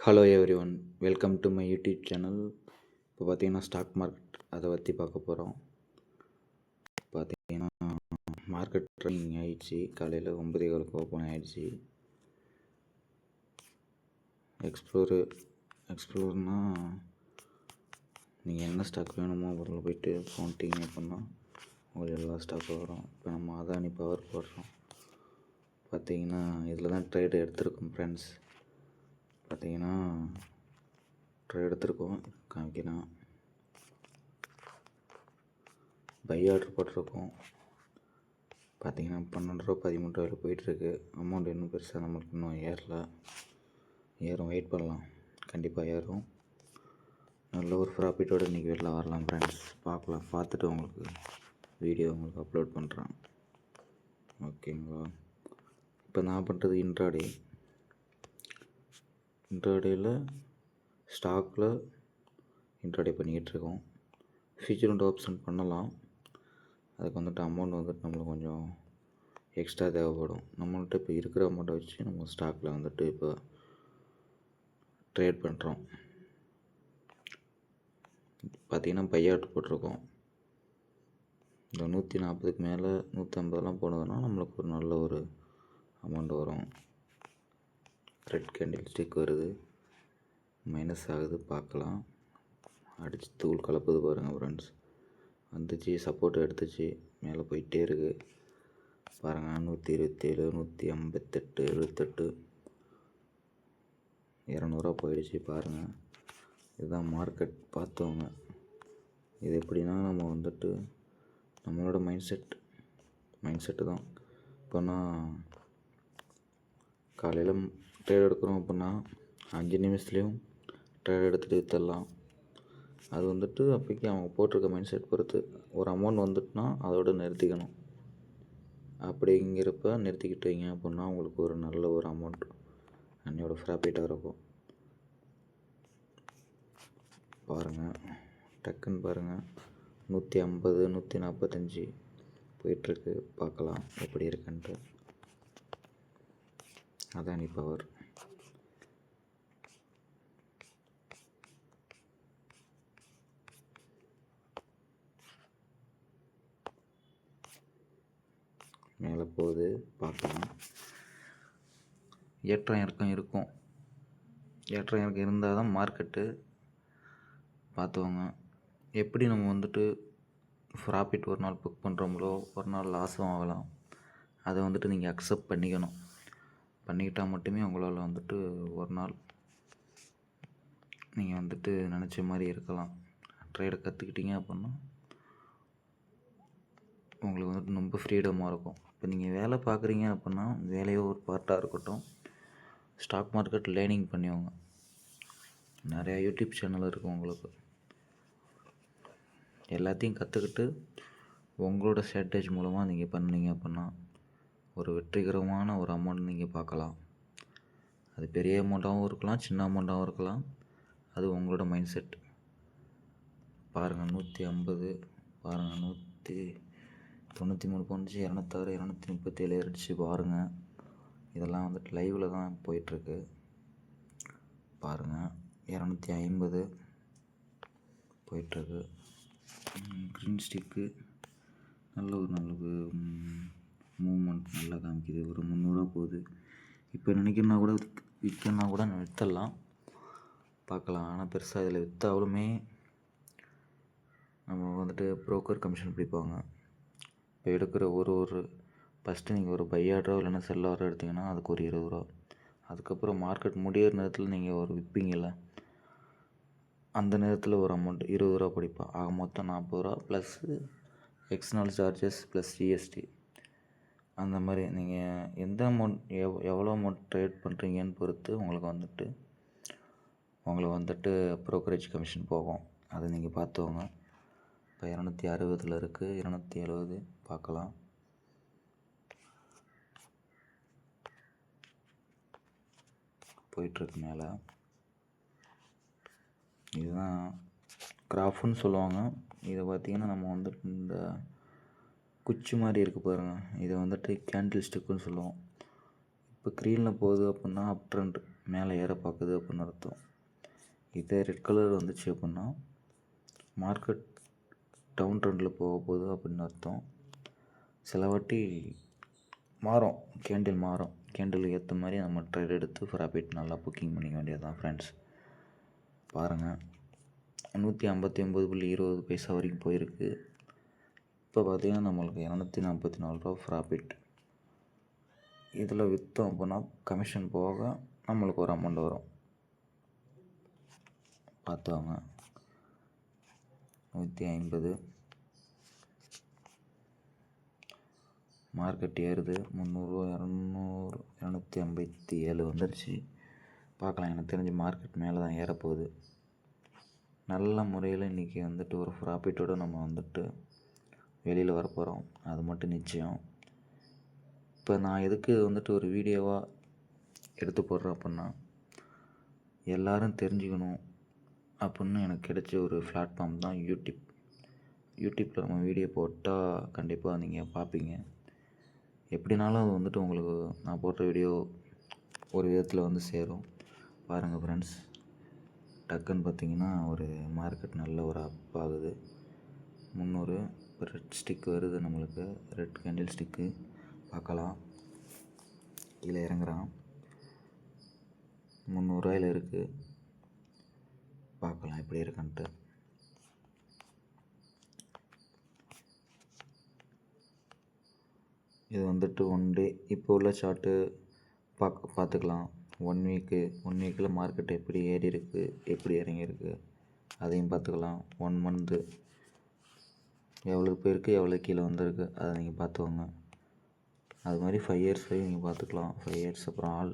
Hello everyone welcome to my YouTube channel இப்போ பார்த்தீங்கன்னா stock market அதை பற்றி பார்க்க போகிறோம் பார்த்தீங்கன்னா மார்க்கெட் ட்ரெயினிங் ஆகிடுச்சு காலையில் ஒம்பது காலுக்கு ஓப்பன் ஆகிடுச்சு எக்ஸ்ப்ளோரு எக்ஸ்ப்ளோர்னால் நீங்கள் என்ன ஸ்டாக் வேணுமோ அதில் போயிட்டு கவுண்டிங் பண்ணால் உங்களுக்கு எல்லா ஸ்டாக்கும் வரும். இப்போ நம்ம அதானி பவர் போடுறோம். பார்த்தீங்கன்னா இதில் தான் ட்ரேடு எடுத்திருக்கோம் ஃப்ரெண்ட்ஸ் பார்த்தீங்கன்னா ட்ரை எடுத்திருக்கோம். காமிக்கிறேன் பை ஆர்டர் போட்டிருக்கோம். பார்த்தீங்கன்னா பன்னெண்டு ரூபா பதிமூன்று ரூபாயில் போயிட்டுருக்கு. அமௌண்ட் இன்னும் பெருசாக நம்மளுக்கு இன்னும் ஏறல. ஏறும் வெயிட் பண்ணலாம். கண்டிப்பாக ஏறும். நல்ல ஒரு ப்ராஃபிட்டோடு இன்றைக்கி வெளில வரலாம் ஃப்ரெண்ட்ஸ் பார்க்கலாம். பார்த்துட்டு உங்களுக்கு வீடியோ உங்களுக்கு அப்லோட் பண்ணுறேன் ஓகேங்களா இப்போ நான் பண்ணுறது இன்ட்ராடே இன்ட்ராடேயில் ஸ்டாக்கில் இன்ட்ராடே பண்ணிக்கிட்டு இருக்கோம் ஃபியூச்சர் அண்ட் ஆப்ஷன் பண்ணலாம். அதுக்கு வந்துட்டு அமௌண்ட் வந்துட்டு நம்மளுக்கு கொஞ்சம் எக்ஸ்ட்ரா தேவைப்படும். நம்மள்ட்ட இப்போ இருக்கிற அமௌண்ட்டை வச்சு நம்ம ஸ்டாக்கில் வந்துட்டு இப்போ ட்ரேட் பண்ணுறோம் பார்த்தீங்கன்னா பையாட்டு போட்டிருக்கோம். இந்த நூற்றி நாற்பதுக்கு மேலே நூற்றம்பதுலாம் போனதுன்னா நம்மளுக்கு ஒரு நல்ல ஒரு அமௌண்ட் வரும். ரெட் கேண்டில் ஸ்டிக் வருது. மைனஸ் ஆகுது பார்க்கலாம். அடித்து தூள் கலப்புது பாருங்கள் ஃப்ரெண்ட்ஸ் வந்துச்சு சப்போர்ட் எடுத்துச்சு. மேலே போயிட்டே இருக்குது பாருங்கள் நூற்றி இருபத்தேழு நூற்றி ஐம்பத்தெட்டு எழுபத்தெட்டு இரநூறுவா போயிடுச்சு பாருங்கள் இதுதான் மார்க்கெட் பார்த்தவங்க. இது எப்படின்னா நம்ம வந்துட்டு நம்மளோட மைண்ட் செட் மைண்ட் செட்டு தான். இப்போனா காலையில் ட்ரேட் எடுக்கிறோம் அப்படின்னா அஞ்சு நிமிஷத்துலேயும் ட்ரேட் எடுத்துகிட்டு விற்றுடலாம் அது வந்துட்டு அப்போக்கி அவங்க போட்டிருக்க மைண்ட் செட் பொறுத்து ஒரு அமௌண்ட் வந்துட்டுனா அதோட நிறுத்திக்கணும். அப்படிங்கிறப்ப நிறுத்திக்கிட்டீங்க அப்படின்னா உங்களுக்கு ஒரு நல்ல ஒரு அமௌண்ட் அன்னையோட ப்ராஃபிட்டாக இருக்கும். பாருங்கள் டக்குன்னு பாருங்கள் நூற்றி ஐம்பது நூற்றி நாற்பத்தஞ்சி போயிட்டுருக்கு. பார்க்கலாம் எப்படி இருக்குன்ட்டு. அதானி பவர் மேலே போகுது பார்க்கலாம். ஏற்றம் இறக்கம் இருக்கும். ஏற்றம் இறக்கம் இருந்தால் தான் மார்க்கெட்டு பார்த்துவாங்க. எப்படி நம்ம வந்துட்டு ப்ராஃபிட் ஒரு நாள் புக் பண்ணுறோங்களோ ஒரு நாள் லாஸும் ஆகலாம். அதை வந்துட்டு நீங்கள் அக்செப்ட் பண்ணிக்கணும். பண்ணிக்கிட்டால் மட்டுமே உங்களால் வந்துட்டு ஒரு நாள் நீங்கள் வந்துட்டு நினச்ச மாதிரி இருக்கலாம். ட்ரேடை கற்றுக்கிட்டீங்க அப்படின்னா உங்களுக்கு வந்துட்டு ரொம்ப ஃப்ரீடமாக இருக்கும். இப்போ நீங்கள் வேலை பார்க்குறீங்க அப்படின்னா வேலையோ ஒரு பார்ட்டாக இருக்கட்டும் ஸ்டாக் மார்க்கெட் லேர்னிங் பண்ணிவோங்க நிறையா யூடியூப் சேனல் இருக்குது உங்களுக்கு. எல்லாத்தையும் கற்றுக்கிட்டு உங்களோட ஸ்ட்ராட்டஜி மூலமாக நீங்கள் பண்ணீங்க அப்படின்னா ஒரு வெற்றிகரமான ஒரு அமௌண்ட் நீங்கள் பார்க்கலாம். அது பெரிய அமௌண்ட்டாகவும் இருக்கலாம் சின்ன அமௌண்ட்டாகவும் இருக்கலாம். அது உங்களோட மைண்ட் செட் பாருங்கள் நூற்றி ஐம்பது பாருங்கள் நூற்றி தொண்ணூற்றி மூணு போணுச்சு இரநூத்தாறு இரநூத்தி முப்பத்தேழு அடிச்சு பாருங்கள் இதெல்லாம் வந்துட்டு லைவில் தான் போயிட்டுருக்கு. பாருங்கள் இரநூத்தி ஐம்பது போயிட்டுருக்கு. க்ரீன் ஸ்டிக்கு நல்ல ஒரு நல்ல மூமெண்ட் நல்லா காமிக்குது. ஒரு முந்நூறுரூவா போகுது. இப்போ நினைக்கிறனா கூட விற்கணுன்னா கூட விற்றலாம் பார்க்கலாம். ஆனால் பெருசாக இதில் விற்றாலுமே நம்ம வந்துட்டு ப்ரோக்கர் கமிஷன் பிடிப்பாங்க. இப்போ எடுக்கிற ஒரு ஒரு ஃபஸ்ட்டு நீங்கள் ஒரு பை ஆர்டரோ இல்லைன்னா செல் எடுத்திங்கன்னா அதுக்கு ஒரு இருபது ரூபா. அதுக்கப்புறம் மார்க்கெட் முடியிற நேரத்தில் நீங்கள் ஒரு விற்பீங்கள்ல அந்த நேரத்தில் ஒரு அமௌண்ட் இருபது ரூபா படிப்பேன் ஆக மொத்தம் நாற்பது ரூபா plus external charges plus GST அந்த மாதிரி நீங்கள் எந்த அமௌண்ட் எவ் எவ்வளோ அமௌண்ட் ட்ரேட் பண்ணுறீங்கன்னு பொறுத்து உங்களுக்கு வந்துட்டு உங்களுக்கு வந்துட்டு ப்ரோக்கரேஜ் கமிஷன் போகும். அதை நீங்கள் பார்த்துக்கோங்க. இப்போ இரநூத்தி அறுபதில் இருக்குது இரநூத்தி எழுபது பார்க்கலாம். போயிட்டுருக்கு மேலே. இதுதான் கிராஃப்னு சொல்லுவாங்க. இதை பார்த்திங்கன்னா நம்ம வந்துட்டு இந்த குச்சி மாதிரி இருக்குது பாருங்கள் இதை வந்துட்டு கேண்டில் ஸ்டிக்குன்னு சொல்லுவோம். இப்போ க்ரீனில் போகுது அப்படின்னா அப் ட்ரெண்ட் மேலே ஏற பார்க்குது அப்படின்னு அர்த்தம். இதே ரெட் கலர் வந்துச்சு அப்படின்னா மார்க்கெட் டவுன் ட்ரெண்டில் போக போகுது அப்படின்னு அர்த்தம். சில வாட்டி மாறும். கேண்டில் மாறும். கேண்டிலுக்கு ஏற்ற மாதிரி நம்ம ட்ரேட் எடுத்து ப்ராஃபிட் நல்லா புக்கிங் பண்ணிக்க வேண்டியது தான் ஃப்ரெண்ட்ஸ் பாருங்கள் நூற்றி ஐம்பத்தி ஒம்பது புள்ளி இருபது பைசா வரைக்கும் போயிருக்கு. இப்போ பார்த்திங்கன்னா நம்மளுக்கு இரநூத்தி நாற்பத்தி நாலு ரூபா ப்ராஃபிட் இதில் விற்றோம் அப்படின்னா கமிஷன் போக நம்மளுக்கு ஒரு அமௌண்ட் வரும். பார்த்து வாங்க நூற்றி ஐம்பது. மார்க்கெட் ஏறுது. முந்நூறுரூவா இரநூறு இரநூத்தி ஐம்பத்தி ஏழு வந்துடுச்சு பார்க்கலாம் எனக்கு தெரிஞ்சு மார்க்கெட் மேலே தான் ஏறப்போகுது. நல்ல முறையில் இன்றைக்கி வந்துட்டு ஒரு ப்ராஃபிட்டோடு நம்ம வந்துட்டு வெளியில் வரப்போகிறோம் அது மட்டும் நிச்சயம். இப்போ நான் எதுக்கு வந்துட்டு ஒரு வீடியோவாக எடுத்து போடுறேன் அப்படின்னா எல்லோரும் தெரிஞ்சுக்கணும். அப்புடின்னு எனக்கு கிடைச்ச ஒரு பிளாட்ஃபார்ம் தான் யூடியூப் யூடியூப்பில் நம்ம வீடியோ போட்டால் கண்டிப்பாக நீங்கள் பார்ப்பீங்க எப்படினாலும் அது வந்துட்டு உங்களுக்கு நான் போடுற வீடியோ ஒரு விதத்தில் வந்து சேரும். பாருங்கள் ஃப்ரெண்ட்ஸ் டக்குன்னு பார்த்தீங்கன்னா ஒரு மார்க்கெட் நல்ல ஒரு அப் ஆகுது. முந்நூறு ரெட் ஸ்டிக் வருது நம்மளுக்கு. ரெட் கேண்டில் ஸ்டிக்கு பார்க்கலாம். கீழே இறங்குறான். முந்நூறுரூவாயில் இருக்குது பார்க்கலாம் எப்படி இருக்குன்ட்டு. இது வந்துட்டு ஒன் டே இப்போ உள்ள சார்ட்டு பார்க்க பார்த்துக்கலாம். ஒன் வீக்கு ஒன் வீக்கில் மார்க்கெட் எப்படி ஏறி இருக்குது எப்படி இறங்கியிருக்கு அதையும் பார்த்துக்கலாம். ஒன் மந்த்து எவ்வளோ பேருக்கு எவ்வளோ கீழே வந்திருக்கு அதை நீங்கள் பார்த்துக்கோங்க. அது மாதிரி ஃபைவ் இயர்ஸ் வரையும் நீங்கள் பார்த்துக்கலாம். ஃபைவ் இயர்ஸ் அப்புறம் ஆல்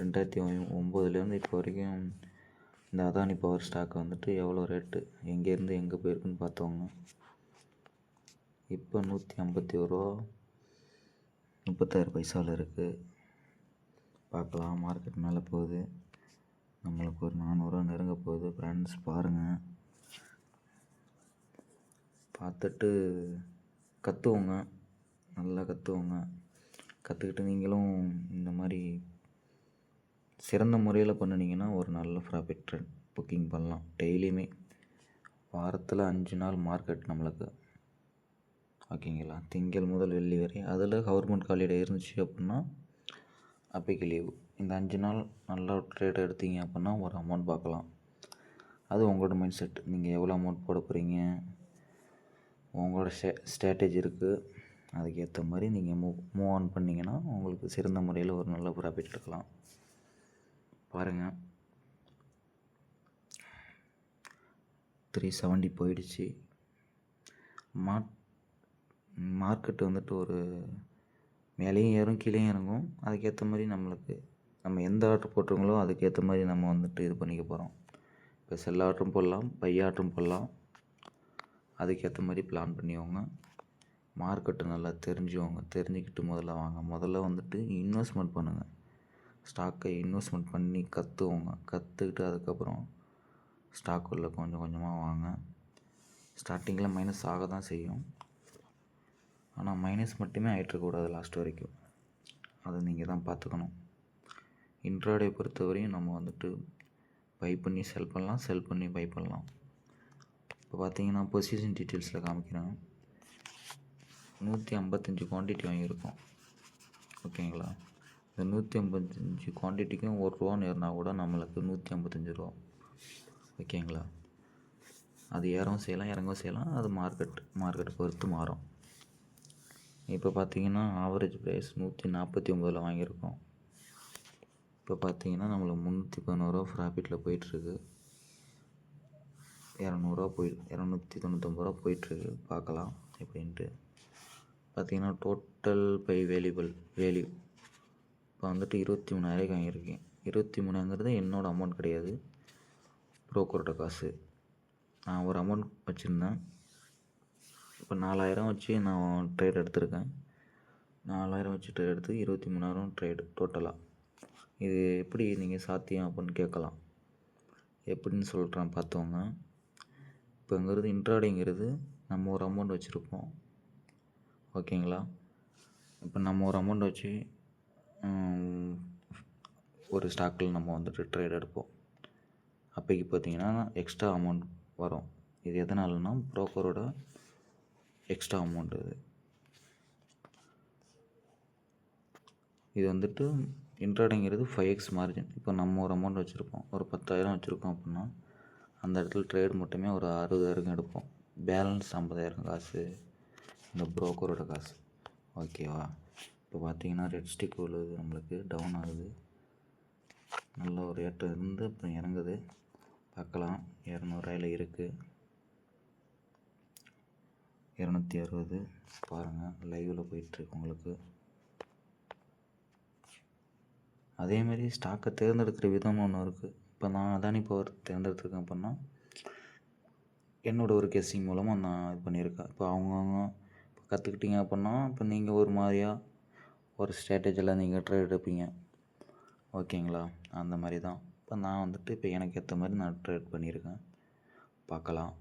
ரெண்டாயிரத்தி ஒம்போதுலேருந்து இப்போ வரைக்கும் இந்த அதானி பவர் ஸ்டாக் வந்துட்டு எவ்வளோ ரேட்டு எங்கேருந்து எங்கே போயிருக்குன்னு பார்த்தோங்க இப்போ நூற்றி ஐம்பத்தி ஒரு ரூபா. முப்பத்தாறு பைசாவில் இருக்குது பார்க்கலாம் மார்க்கெட் மேலே போகுது. நம்மளுக்கு ஒரு நானூறுரூவா நெருங்க போகுது. ஃப்ரெண்ட்ஸ் பாருங்கள் பார்த்துட்டு கற்றுவோங்க நல்லா கற்றுவோங்க கற்றுக்கிட்டு நீங்களும் இந்த மாதிரி சிறந்த முறையில் பண்ணினீங்கன்னா ஒரு நல்ல ப்ராஃபிட் ட்ரெண்ட் புக்கிங் பண்ணலாம். டெய்லியுமே வாரத்தில் அஞ்சு நாள் மார்க்கெட் நம்மளுக்கு. ஓகேங்களா திங்கள் முதல் வெள்ளி வரை. அதில் கவர்மெண்ட் ஹாலிடே இருந்துச்சு அப்படின்னா அப்பைக்கு லீவு இந்த அஞ்சு நாள் நல்லா ட்ரேட் எடுத்தீங்க அப்படின்னா ஒரு அமௌண்ட் பார்க்கலாம். அது உங்களோட மைண்ட் செட் நீங்கள் எவ்வளோ அமௌண்ட் போட போகிறீங்க உங்களோட ஸ்டே ஸ்ட்ராட்டஜி இருக்குது அதுக்கேற்ற மாதிரி நீங்கள் மூவ் மூவ் ஆன் பண்ணிங்கன்னா உங்களுக்கு சிறந்த முறையில் ஒரு நல்ல ப்ராஃபிட் எடுக்கலாம். பாருங்கள் த்ரீ செவன்ட்டி போயிடுச்சு. மார்க் மார்க்கெட் வந்துட்டு ஒரு மேலேயும் ஏறும் கீழேயும் இறங்கும். அதுக்கேற்ற மாதிரி நம்மளுக்கு நம்ம எந்த ஆர்டர் போட்டுருங்களோ அதுக்கேற்ற மாதிரி நம்ம வந்துட்டு இது பண்ணிக்க போகிறோம் இப்போ செல் ஆர்டரும் போடலாம் பை ஆர்டரும் போடலாம். அதுக்கேற்ற மாதிரி பிளான் பண்ணிவோங்க மார்க்கெட்டு நல்லா தெரிஞ்சுவோங்க தெரிஞ்சுக்கிட்டு முதல்ல வாங்க. முதல்ல வந்துட்டு இன்வெஸ்ட்மெண்ட் பண்ணுங்கள் ஸ்டாக்கை இன்வெஸ்ட்மெண்ட் பண்ணி கற்றுவோங்க கற்றுக்கிட்டு அதுக்கப்புறம் ஸ்டாக்குள்ளே கொஞ்சம் கொஞ்சமாக வாங்க. ஸ்டார்டிங்கில் மைனஸ் ஆக தான் செய்யும். ஆனால் மைனஸ் மட்டுமே ஆகிட்டுருக்கக்கூடாது லாஸ்ட் வரைக்கும். அதை நீங்கள் தான் பார்த்துக்கணும். இன்ட்ராடே பொறுத்தவரையும் நம்ம வந்துட்டு பை பண்ணி செல் பண்ணலாம் செல் பண்ணி பை பண்ணலாம். இப்போ பார்த்தீங்கன்னா பொசிஷன் டீட்டெயில்ஸில் காமிக்கிறேன். நூற்றி ஐம்பத்தஞ்சு குவான்டிட்டி வாங்கியிருக்கோம். ஓகேங்களா? இந்த நூற்றி ஐம்பத்தஞ்சு குவான்டிட்டிக்கும் ஒரு ரூபான்னு ஏறினா கூட நம்மளுக்கு நூற்றி ஐம்பத்தஞ்சு ரூபா. ஓகேங்களா? அது ஏறவும் செய்யலாம் இறங்கவும் செய்யலாம். அது மார்க்கெட் மார்க்கெட் பொறுத்து மாறும். இப்போ பார்த்தீங்கன்னா ஆவரேஜ் ப்ரைஸ் நூற்றி நாற்பத்தி ஒம்பதில் வாங்கியிருக்கோம். இப்போ பார்த்தீங்கன்னா நம்மளுக்கு முந்நூற்றி பதினோருவா ப்ராஃபிட்டில் போயிட்டுருக்கு. இரநூறுவா போய் இரநூத்தி தொண்ணூத்தொம்பது ரூபா போயிட்டுருக்கு. பார்க்கலாம் எப்படின்ட்டு. பார்த்தீங்கன்னா டோட்டல் பை வேல்யூபிள் வேல்யூ இப்போ வந்துட்டு இருபத்தி மூணாயிரம் வாங்கியிருக்கேன் இருபத்தி மூணுங்கிறது என்னோடய அமௌண்ட் கிடையாது. ப்ரோக்கரோட காசு. நான் ஒரு அமௌண்ட் வச்சுருந்தேன். இப்போ நாலாயிரம் வச்சு நான் ட்ரேட் எடுத்திருக்கேன். நாலாயிரம் வச்சு ட்ரேட் எடுத்து இருபத்தி மூணாயிரம் ட்ரேடு டோட்டலாக இது எப்படி நீங்கள் சாத்தியம் அப்படின்னு கேட்கலாம். எப்படின்னு சொல்கிறேன் பார்த்தோங்க இப்போங்கிறது இன்ட்ராடேங்கிறது நம்ம ஒரு அமௌண்ட் வச்சுருப்போம். ஓகேங்களா இப்போ நம்ம ஒரு அமௌண்ட் வச்சு ஒரு ஸ்டாக்கில் நம்ம வந்துட்டு ட்ரேட் எடுப்போம். அப்போக்கி பார்த்தீங்கன்னா எக்ஸ்ட்ரா அமௌண்ட் வரும். இது எதனாலனா ப்ரோக்கரோட எக்ஸ்ட்ரா அமௌண்ட் இது. இது வந்துட்டு இன்ட்ராடேங்கிறது ஃபைவ் எக்ஸ் மார்ஜின் இப்போ நம்ம ஒரு அமௌண்ட் வச்சுருப்போம். ஒரு பத்தாயிரம் வச்சுருக்கோம் அப்படின்னா அந்த இடத்துல ட்ரேட் மட்டுமே ஒரு அறுபதாயிரம் எடுப்போம். பேலன்ஸ் ஐம்பதாயிரம் காசு இந்த ப்ரோக்கரோட காசு. ஓகேவா இப்போ பார்த்தீங்கன்னா ரெட் ஸ்டிக் விழுது நம்மளுக்கு டவுன் ஆகுது. நல்ல ஒரு ஏற்றம் இருந்து அப்புறம் இறங்குது. பார்க்கலாம். இரநூறுவாயில் இருக்குது இரநூத்தி அறுபது. பாருங்கள் லைவில் போயிட்டுருக்கு உங்களுக்கு. அதேமாரி ஸ்டாக்கை தேர்ந்தெடுக்கிற விதம் ஒன்று இருக்குது இப்போ நான் அதானி பவர் தேர்ந்தெடுத்துருக்கேன் அப்படின்னா என்னோடய ஒரு கெஸ்ஸிங் மூலமாக நான் இது பண்ணியிருக்கேன். இப்போ அவங்கவுங்க இப்போ கற்றுக்கிட்டீங்க அப்படின்னா இப்போ நீங்கள் ஒரு மாதிரியாக ஒரு ஸ்ட்ராட்டஜியில் நீங்கள் ட்ரேட் எடுப்பீங்க. ஓகேங்களா? அந்த மாதிரி தான். இப்போ நான் வந்துட்டு இப்போ எனக்கு ஏற்ற மாதிரி நான் ட்ரேட் பண்ணியிருக்கேன். பார்க்கலாம்.